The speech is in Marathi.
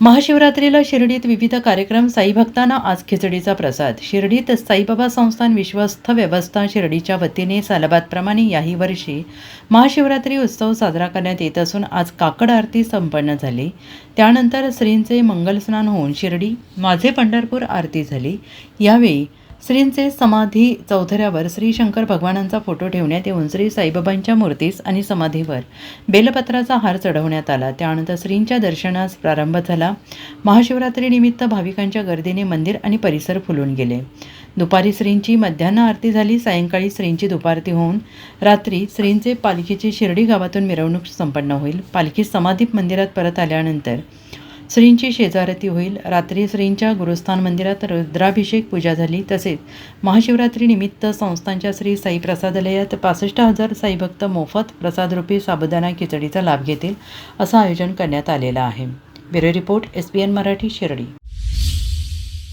महाशिवरात्रीला शिर्डीत विविध कार्यक्रम साई भक्तांना आज खिचडीचा प्रसाद. शिर्डीत साईबाबा संस्थान विश्वस्त व्यवस्था शिर्डीच्या वतीने सालबादप्रमाणे याही वर्षी महाशिवरात्री उत्सव साजरा करण्यात येत असून आज काकड आरती संपन्न झाली. त्यानंतर श्रींचे मंगलस्नान होऊन शिर्डी माझे पंढरपूर आरती झाली. यावेळी श्रींचे समाधी चौथऱ्यावर श्री शंकर भगवानांचा फोटो ठेवण्यात येऊन श्री साईबाबांच्या मूर्तीस आणि समाधीवर बेलपत्राचा हार चढवण्यात आला. त्यानंतर श्रींच्या दर्शनास प्रारंभ झाला. महाशिवरात्रीनिमित्त भाविकांच्या गर्दीने मंदिर आणि परिसर फुलून गेले. दुपारी श्रींची मध्यान्ह आरती झाली. सायंकाळी श्रींची दुपारती होऊन रात्री श्रींचे पालखीची शिर्डी गावातून मिरवणूक संपन्न होईल. पालखी समाधी मंदिरात परत आल्यानंतर श्रींची शेजारती होईल. रात्री श्रींच्या गुरुस्थान मंदिरात रुद्राभिषेक पूजा झाली. तसेच महाशिवरात्रीनिमित्त संस्थांच्या श्री साई प्रसादालयात पासष्ट हजार साईभक्त मोफत प्रसादरूपी साबुदाणा खिचडीचा लाभ घेतील असं आयोजन करण्यात आलेलं आहे. Bureau report S B N Marathi Shirdi.